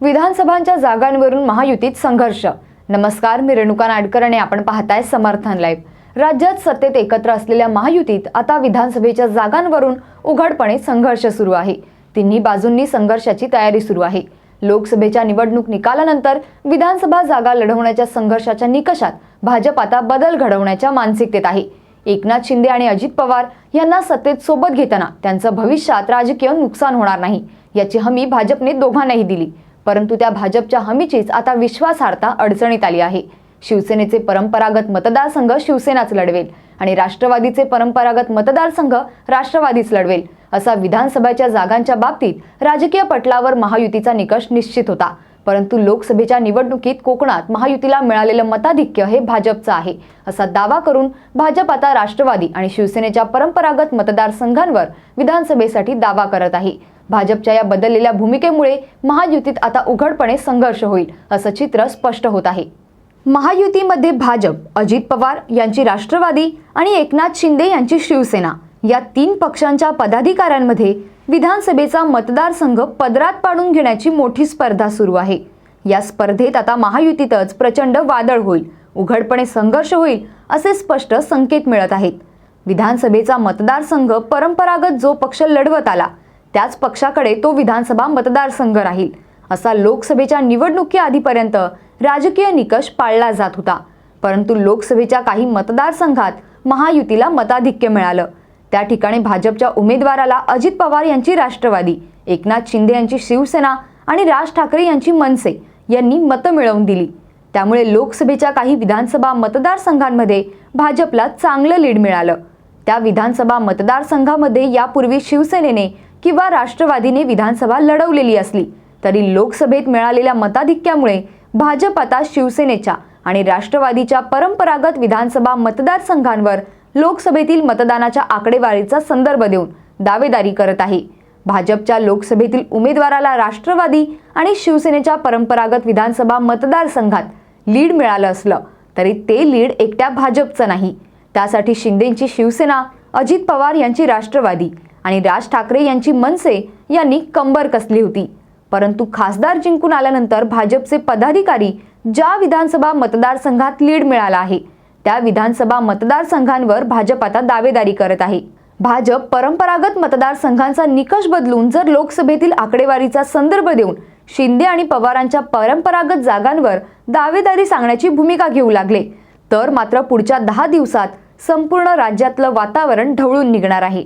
विधानसभांच्या जागांवरून महायुतीत संघर्ष. नमस्कार मी रेणुका नाडकर आणि आपण पाहताय समर्थन लाईव्ह. राज्यात सत्तेत एकत्र असलेल्या महायुतीत आता विधानसभेच्या जागांवरून उघडपणे संघर्ष सुरू आहे. तिन्ही बाजूंनी संघर्षाची तयारी सुरू आहे. लोकसभेच्या निवडणूक निकालानंतर विधानसभा जागा लढवण्याच्या संघर्षाच्या निकषात भाजप आता बदल घडवण्याच्या मानसिकतेत आहे. एकनाथ शिंदे आणि अजित पवार यांना सत्तेत सोबत घेताना त्यांचं भविष्यात राजकीय नुकसान होणार नाही. याची हमी भाजपने दोघांनाही दिली. परंतु त्या भाजपच्या हमीचीच आता विश्वासार्हता अडचणीत आली आहे. शिवसेनेचे परंपरागत मतदारसंघ शिवसेनाच लढवेल आणि राष्ट्रवादीचे परंपरागत मतदारसंघ राष्ट्रवादीच लढवेल असा विधानसभेच्या जागांच्या बाबतीत राजकीय पटलावर महायुतीचा निकष निश्चित होता. परंतु लोकसभेच्या निवडणुकीत कोकणात महायुतीला मिळालेलं मताधिक्य हे भाजपचं आहे असा दावा करून भाजप आता राष्ट्रवादी आणि शिवसेनेच्या परंपरागत मतदारसंघांवर विधानसभेसाठी दावा करत आहे. भाजपच्या या बदललेल्या भूमिकेमुळे महायुतीत आता उघडपणे संघर्ष होईल असं चित्र स्पष्ट होत आहे. महायुतीमध्ये भाजप अजित पवार यांची राष्ट्रवादी आणि एकनाथ शिंदे यांची शिवसेना या तीन पक्षांच्या पदाधिकाऱ्यांमध्ये विधानसभेचा मतदारसंघ पदरात पाडून घेण्याची मोठी स्पर्धा सुरू आहे. या स्पर्धेत आता महायुतीतच प्रचंड वादळ होईल उघडपणे संघर्ष होईल असे स्पष्ट संकेत मिळत आहेत. विधानसभेचा मतदारसंघ परंपरागत जो पक्ष लढवत आला त्याच पक्षाकडे तो विधानसभा मतदारसंघ राहील असा लोकसभेच्या निवडणुकीआधीपर्यंत राजकीय निकष पाळला जात होता. परंतु लोकसभेच्या काही मतदारसंघात महायुतीला मताधिक्य मिळालं. त्या ठिकाणी भाजपच्या उमेदवाराला अजित पवार यांची राष्ट्रवादी एकनाथ शिंदे यांची शिवसेना आणि राज ठाकरे यांची मनसे यांनी मतं मिळवून दिली. त्यामुळे लोकसभेच्या काही विधानसभा मतदारसंघांमध्ये भाजपला चांगलं लीड मिळालं. त्या विधानसभा मतदारसंघामध्ये यापूर्वी शिवसेनेने किंवा राष्ट्रवादीने विधानसभा लढवलेली असली तरी लोकसभेत मिळालेल्या मताधिक्यामुळे भाजप आता शिवसेनेच्या आणि राष्ट्रवादीच्या परंपरागत विधानसभा मतदारसंघांवर लोकसभेतील मतदानाच्या आकडेवारीचा संदर्भ देऊन दावेदारी करत आहे. भाजपच्या लोकसभेतील उमेदवाराला राष्ट्रवादी आणि शिवसेनेच्या परंपरागत विधानसभा मतदारसंघात लीड मिळालं असलं तरी ते लीड एकट्या भाजपचं नाही. त्यासाठी शिंदेची शिवसेना अजित पवार यांची राष्ट्रवादी आणि राज ठाकरे यांची मनसे यांनी कंबर कसली होती. परंतु खासदार जिंकून आल्यानंतर भाजपचे पदाधिकारी ज्या विधानसभा मतदारसंघात लीड मिळाला आहे त्या विधानसभा मतदारसंघांवर भाजप आता दावेदारी करत आहे. भाजप परंपरागत मतदारसंघांचा निकष बदलून जर लोकसभेतील आकडेवारीचा संदर्भ देऊन शिंदे आणि पवारांच्या परंपरागत जागांवर दावेदारी सांगण्याची भूमिका घेऊ लागले तर मात्र पुढच्या दहा दिवसात संपूर्ण राज्यातलं वातावरण ढवळून निघणार आहे.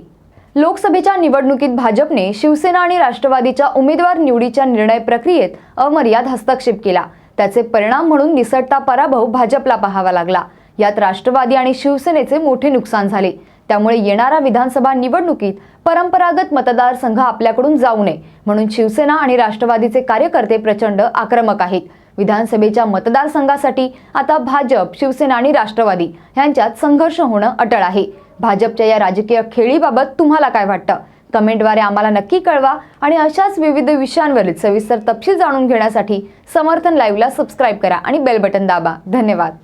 लोकसभेच्या निवडणुकीत भाजपने शिवसेना आणि राष्ट्रवादीच्या उमेदवार निवडीच्या निर्णय प्रक्रियेत अमर्याद हस्तक्षेप केला. त्याचे परिणाम म्हणून निसटता पराभव भाजपला पाहावा लागला. यात राष्ट्रवादी आणि शिवसेनेचे मोठे नुकसान झाले. त्यामुळे येणाऱ्या विधानसभा निवडणुकीत परंपरागत मतदारसंघ आपल्याकडून जाऊ नये म्हणून शिवसेना आणि राष्ट्रवादीचे कार्यकर्ते प्रचंड आक्रमक आहेत. विधानसभेच्या मतदारसंघासाठी आता भाजप शिवसेना आणि राष्ट्रवादी यांच्यात संघर्ष होणं अटळ आहे. भाजपच्या या राजकीय खेळीबाबत तुम्हाला काय वाटतं? कमेंटद्वारे आम्हाला नक्की कळवा आणि अशाच विविध विषयांवरील सविस्तर तपशील जाणून घेण्यासाठी समर्थन लाईव्हला सबस्क्राईब करा आणि बेल बटन दाबा. धन्यवाद.